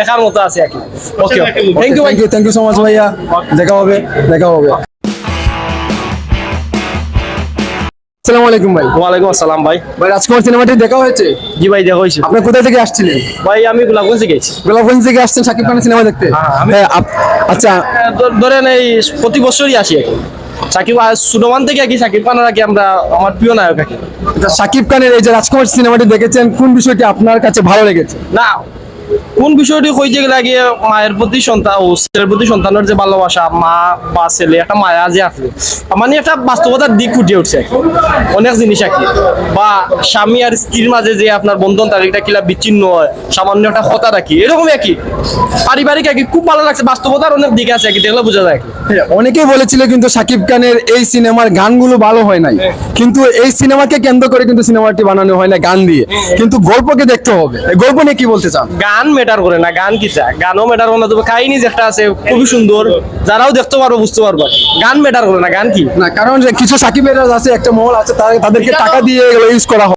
দেখার মতো আছে আর কি। ওকে থ্যাংক ইউ ভাই থ্যাংক ইউ সো মাচ ভাইয়া। দেখা হবে দেখা হবে। আসসালামু আলাইকুম ভাই। ওয়ালাইকুম আসসালাম ভাই। ভাই রাজকুমার সিনেমাটি দেখা হয়েছে? জি ভাই দেখা হয়েছে। আপনি কোথা থেকে আসছিলেন? ভাই আমি গোলাপগঞ্জে গেছি। গোলাপগঞ্জ থেকে আসছেন খানের সিনেমা দেখতে? হ্যাঁ, হ্যাঁ, আচ্ছা। ধরেন এই প্রতি বছরই আসি। সাকিব সুডমান থেকে কি সাকিব খানের আমরা আমার প্রিয় নায়ক আচ্ছা, খানের এই যে রাজকুমার সিনেমাটি দেখেছেন কোন বিষয়টি আপনার কাছে ভালো লেগেছে? না কোন বিষয়টি হইতে গেলে আগে মায়ের প্রতি সন্তান ও ছেলের প্রতি সন্তানের যে ভালোবাসা মা বা ছেলে একটা মায়া যে আছে মানে একটা বাস্তবতার দিক ফুটিয়ে উঠছে। অনেক জিনিস আর বা স্বামী আর স্ত্রীর মাঝে যে আপনার বন্ধন তারিখটা কিলা বিচ্ছিন্ন হয় সামান্য একটা কথা রাখি এরকমই আর কি পারিবারিক কি খুব ভালো লাগছে বাস্তবতার অনেক দিক আছে কি দেখলে বোঝা যায় হ্যাঁ, অনেকেই বলেছিল কিন্তু শাকিব খানের এই সিনেমার গানগুলো ভালো হয় নাই। কিন্তু এই সিনেমাকে কেন্দ্র করে কিন্তু সিনেমাটি বানানো হয় না গান দিয়ে। কিন্তু গল্পকে দেখতে হবে। গল্প নিয়ে কি বলতে চান? গান ম্যাটার করে না গান কি চায়? গানও ম্যাটার করে না তবে কাহিনী যে একটা আছে খুবই সুন্দর। যারাও দেখতে পারব বুঝতে পারব। গান ম্যাটার করে না গান কি? না কারণ যে কিছু সাকিবের আছে একটা মহল আছে তাদেরকে টাকা দিয়ে এগুলো ইউজ করা হয়।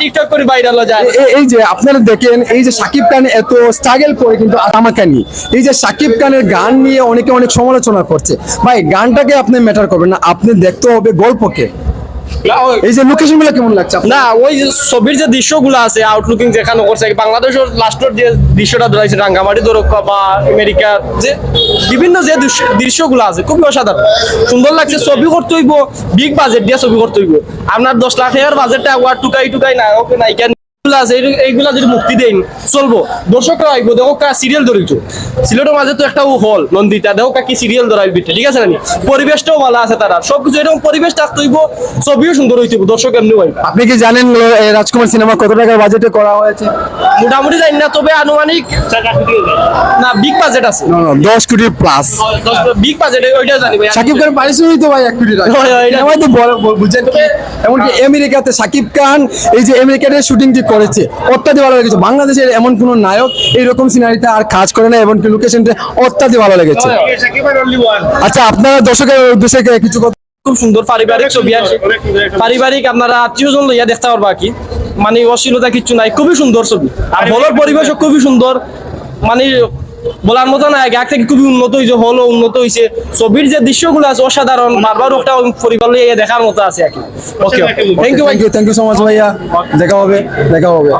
টিকটক করে ভাইরাল যায়। এই যে আপনারা দেখেন এই যে সাকিব খান এত স্ট্রাগল করে কিন্তু আমাকে নিয়ে এই যে সাকিব খানের গান নিয়ে অনেকে অনেক সমালোচনা করছে। ভাই গানটাকে আপনি ম্যাটার করবেন না আপনি দেখতে হবে গল্পকে। এই যে লোকেশনগুলো কেমন লাগছে? না, ওই ছবির যে দৃশ্যগুলো আছে আউটলুকিং যেখানে করছে বাংলাদেশের লাস্টের যে দৃশ্যটা ধরাইছে রাঙ্গামাটি দরক্ষা বা আমেরিকা, যে বিভিন্ন যে দৃশ্য- দৃশ্যগুলো আছে, খুবই অসাধারণ সুন্দর লাগছে, ছবি করতে হইব বিগ বাজেট দিয়ে ছবি করতে হইব আপনার দশ লাখ টাকার বাজেটটা টুকাই টুকাই না ওকে নায়িকা গুলো আছে এইগুলা যদি মুক্তি দেন চলবো। দর্শকরা আইবো দেখো কা সিরিয়াল ধরিছো। সিলেটের মাঝে তো একটা হল নন্দিতা। দেখো কা কি সিরিয়াল ধরাই বিটে ঠিক আছে না পরিবেশটাও ভালো আছে তারা। সবকিছু এরকম পরিবেশ থাকতে হইব ছবিও সুন্দর দর্শক এমনি আপনি কি জানেন রাজকুমার সিনেমা কত টাকার বাজেটে করা হয়েছে? মোটামুটি জানি না তবে আনুমানিক না বিগ বাজেট আছে। দশ কোটি প্লাস বিগ বাজেট ওইটা জানি ভাই। সাকিব খান পারিশ্রমিক তো ভাই এক কোটি টাকা। হয়, হয়, তো বড় এমনকি আমেরিকাতে সাকিব খান এই যে আমেরিকাতে শুটিং শুটিংটি করেছে। অত্যাধিক ভালো লেগেছে। বাংলাদেশের এমন কোন নায়ক এইরকম সিনারিতে আর কাজ করে না এবং লোকেশনটা অত্যাধিক ভালো লেগেছে। আচ্ছা আপনারা দর্শকের উদ্দেশ্যে কিছু কথা খুব সুন্দর পারিবারিক ছবি আছে। পারিবারিক আপনারা আত্মীয়জন লইয়া দেখতে পারবা কি। মানে অশ্লীলতা কিচ্ছু নাই, খুবই সুন্দর ছবি। আর হলের পরিবেশও খুবই সুন্দর। মানে বলার মতো না আগে থেকে খুবই উন্নত হয়েছে হলো উন্নত হয়েছে ছবির যে দৃশ্যগুলো আছে অসাধারণ বারবার একটা পরিবার দেখার মতো আছে আর কি। ওকে থ্যাংক ইউ ভাই thank you thank you so much ভাইয়া। দেখা হবে দেখা হবে।